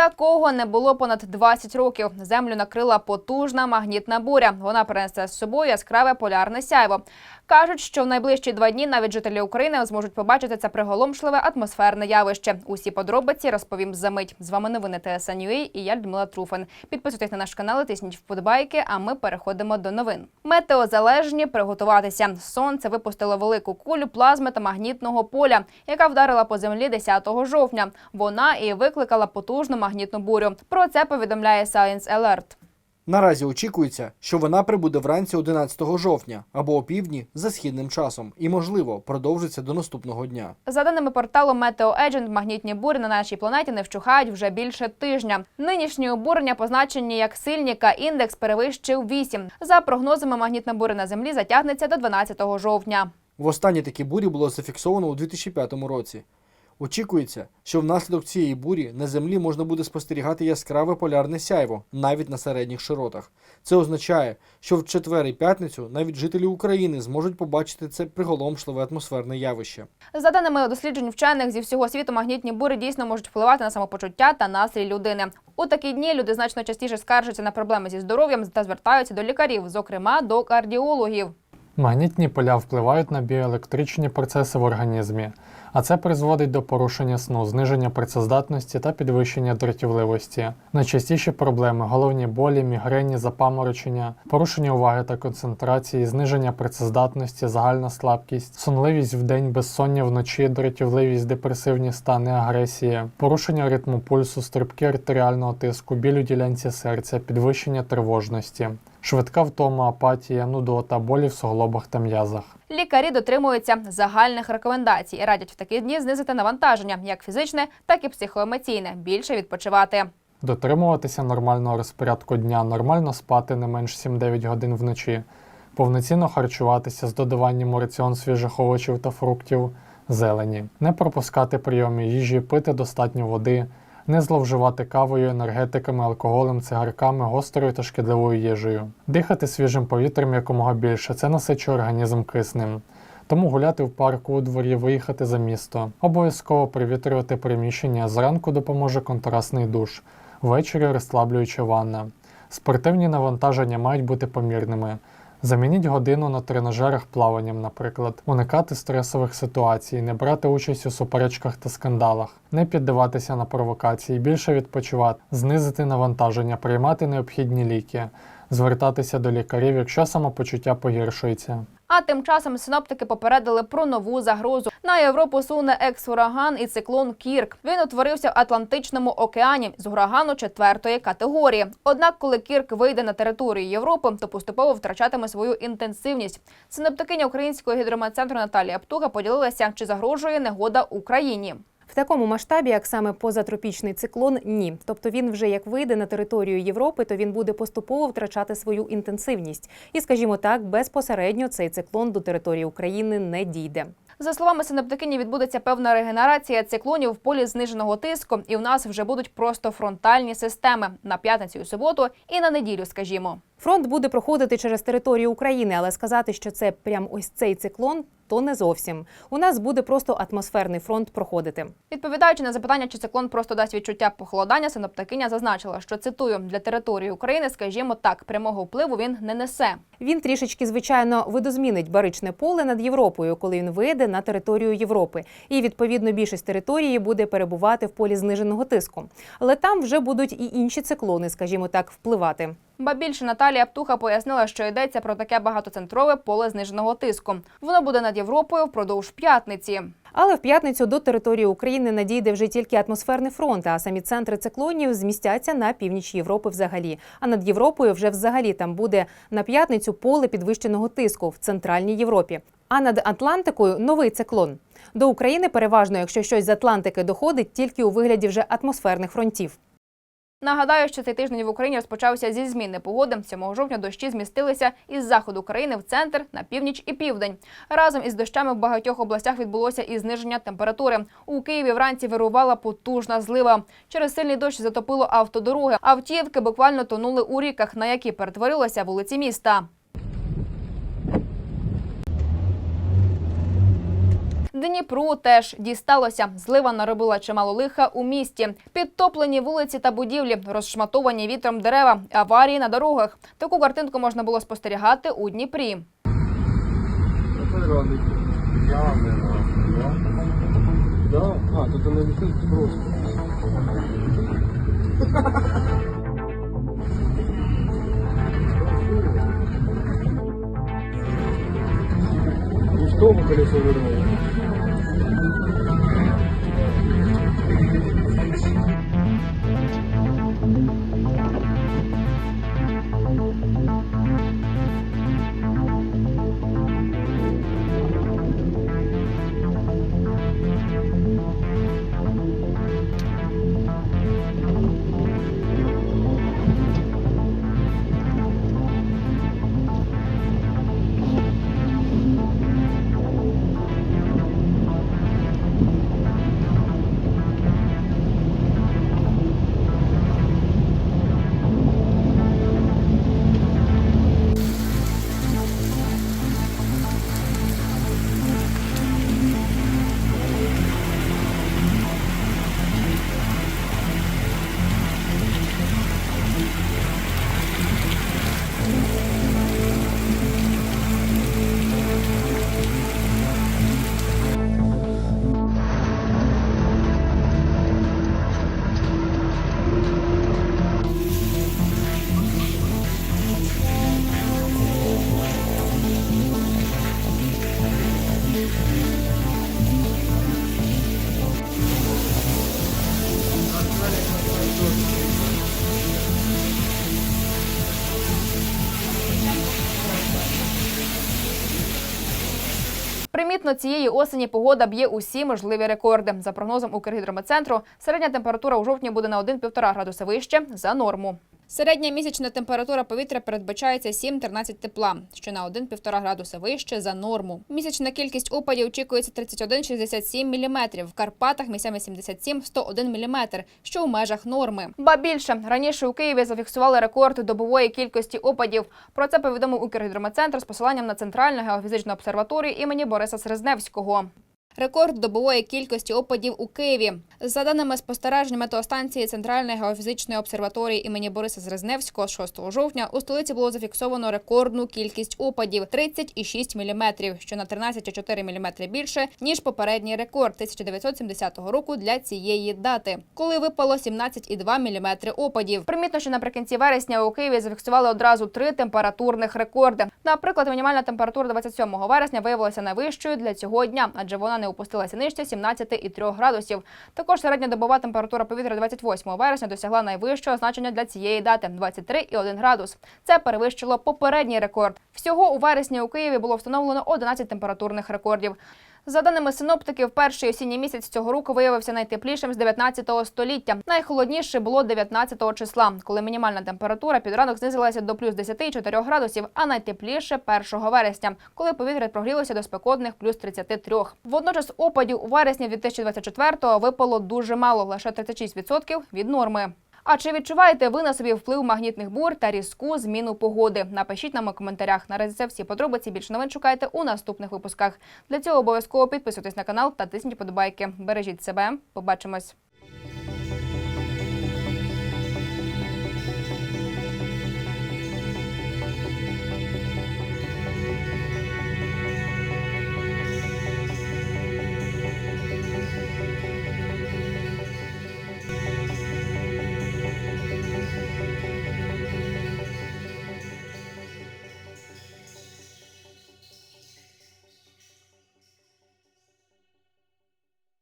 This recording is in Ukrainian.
Такого не було понад 20 років. Землю накрила потужна магнітна буря. Вона принесе з собою яскраве полярне сяйво. Кажуть, що в найближчі два дні навіть жителі України зможуть побачити це приголомшливе атмосферне явище. Усі подробиці розповім за мить. З вами новини ТСНЮА і я Людмила Труфан. Підписуйтесь на наш канал, тисніть вподобайки. А ми переходимо до новин. Метеозалежні приготуватися. Сонце випустило велику кулю плазми та магнітного поля, яка вдарила по землі 10 жовтня. Вона і викликала потужну магнітну бурю. Про це повідомляє Science Alert. Наразі очікується, що вона прибуде вранці 11 жовтня або опівдні за східним часом і, можливо, продовжиться до наступного дня. За даними порталу Meteo Agent, магнітні бурі на нашій планеті не вщухають вже більше тижня. Нинішні обурення позначені як сильні, К індекс перевищив 8. За прогнозами, магнітна буря на землі затягнеться до 12 жовтня. Востаннє такі бурі було зафіксовано у 2005 році. Очікується, що внаслідок цієї бурі на землі можна буде спостерігати яскраве полярне сяйво навіть на середніх широтах. Це означає, що в четвер і п'ятницю навіть жителі України зможуть побачити це приголомшливе атмосферне явище. За даними досліджень вчених зі всього світу, магнітні бурі дійсно можуть впливати на самопочуття та настрій людини. У такі дні люди значно частіше скаржаться на проблеми зі здоров'ям та звертаються до лікарів, зокрема до кардіологів. Магнітні поля впливають на біоелектричні процеси в організмі, а це призводить до порушення сну, зниження працездатності та підвищення дратівливості. Найчастіші проблеми головні болі, мігрені, запаморочення, порушення уваги та концентрації, зниження працездатності, загальна слабкість, сонливість вдень, безсоння вночі, дратівливість, депресивні стани, агресія, порушення ритму пульсу, стрибки артеріального тиску, біль у ділянці серця, підвищення тривожності. Швидка втома, апатія, нудота, болі в суглобах та м'язах. Лікарі дотримуються загальних рекомендацій і радять в такі дні знизити навантаження, як фізичне, так і психоемоційне, більше відпочивати. Дотримуватися нормального розпорядку дня, нормально спати не менш 7-9 годин вночі, повноцінно харчуватися з додаванням у раціон свіжих овочів та фруктів, зелені, не пропускати прийоми їжі, пити достатньо води, не зловживати кавою, енергетиками, алкоголем, цигарками, гострою та шкідливою їжею, дихати свіжим повітрям якомога більше, це насичує організм киснем. Тому гуляти в парку у дворі, виїхати за місто. Обов'язково привітрювати приміщення. Зранку допоможе контрастний душ, ввечері розслаблююча ванна. Спортивні навантаження мають бути помірними. Замініть годину на тренажерах плаванням, наприклад, уникати стресових ситуацій, не брати участь у суперечках та скандалах, не піддаватися на провокації, більше відпочивати, знизити навантаження, приймати необхідні ліки, звертатися до лікарів, якщо самопочуття погіршується. А тим часом синоптики попередили про нову загрозу. На Європу суне екс-ураган і циклон Кірк. Він утворився в Атлантичному океані з урагану четвертої категорії. Однак, коли Кірк вийде на територію Європи, то поступово втрачатиме свою інтенсивність. Синоптикиня українського гідрометцентру Наталія Птуга поділилася, чи загрожує негода Україні. В такому масштабі, як саме позатропічний циклон, ні. Тобто він вже як вийде на територію Європи, то він буде поступово втрачати свою інтенсивність. І, скажімо так, безпосередньо цей циклон до території України не дійде. За словами синоптикині, відбудеться певна регенерація циклонів в полі зниженого тиску, і в нас вже будуть просто фронтальні системи на п'ятницю і суботу і на неділю, скажімо. Фронт буде проходити через територію України, але сказати, що це прям ось цей циклон, то не зовсім. У нас буде просто атмосферний фронт проходити. Відповідаючи на запитання, чи циклон просто дасть відчуття похолодання, синоптикиня зазначила, що цитую для території України, скажімо так, прямого впливу він не несе. Він трішечки, звичайно, видозмінить баричне поле над Європою, коли він вийде на територію Європи. І відповідно більшість території буде перебувати в полі зниженого тиску. Але там вже будуть і інші циклони, скажімо так, впливати. Ба більше Наталія Птуха пояснила, що йдеться про таке багатоцентрове поле зниженого тиску. Воно буде над Європою впродовж п'ятниці. Але в п'ятницю до території України надійде вже тільки атмосферний фронт, а самі центри циклонів змістяться на північ Європи взагалі. А над Європою вже взагалі там буде на п'ятницю поле підвищеного тиску в центральній Європі. А над Атлантикою новий циклон. До України переважно, якщо щось з Атлантики доходить, тільки у вигляді вже атмосферних фронтів. Нагадаю, що цей тиждень в Україні розпочався зі зміни погоди. 7 жовтня дощі змістилися із заходу країни в центр, на північ і південь. Разом із дощами в багатьох областях відбулося і зниження температури. У Києві вранці вирувала потужна злива. Через сильний дощ затопило автодороги. Автівки буквально тонули у ріках, на які перетворилися вулиці міста. Дніпру теж дісталося. Злива наробила чимало лиха у місті. Підтоплені вулиці та будівлі, розшматовані вітром дерева, аварії на дорогах. Таку картинку можна було спостерігати у Дніпрі. Я не Да? Примітно цієї осені погода б'є усі можливі рекорди. За прогнозом Укргідромецентру, середня температура у жовтні буде на 1-1,5 градуса вище за норму. Середня місячна температура повітря передбачається 7-13 тепла, що на 1-1,5 градуса вище за норму. Місячна кількість опадів очікується 31-67 мм, в Карпатах місцями 77-101 мм, що у межах норми. Ба більше раніше у Києві зафіксували рекорд добової кількості опадів. Про це повідомив Укргідрометцентр з посиланням на Центральну геофізичну обсерваторію імені Бориса Срезневського. Рекорд добової кількості опадів у Києві. За даними спостережень метеостанції Центральної геофізичної обсерваторії імені Бориса Зрезневського, 6 жовтня у столиці було зафіксовано рекордну кількість опадів 30,6 мм, що на 13,4 мм більше ніж попередній рекорд 1970 року для цієї дати, коли випало 17,2 мм опадів. Примітно, що наприкінці вересня у Києві зафіксували одразу три температурних рекорди. Наприклад, мінімальна температура 27 вересня виявилася найвищою для цього дня, адже вона не опустилася нижче 17,3 градусів. Також середньодобова температура повітря 28 вересня досягла найвищого значення для цієї дати 23,1 градус. Це перевищило попередній рекорд. Всього у вересні у Києві було встановлено 11 температурних рекордів. За даними синоптиків, перший осінній місяць цього року виявився найтеплішим з 19 століття. Найхолодніше було 19 числа, коли мінімальна температура під ранок знизилася до плюс 10,4 градусів, а найтепліше 1 вересня, коли повітря прогрілося до спекотних плюс 33. Водночас опадів у вересні 2024-го випало дуже мало, лише 36% від норми. А чи відчуваєте ви на собі вплив магнітних бур та різку зміну погоди? Напишіть нам у коментарях. Наразі це всі подробиці. Більше новин шукайте у наступних випусках. Для цього обов'язково підписуйтесь на канал та тисніть подобайки. Бережіть себе. Побачимось.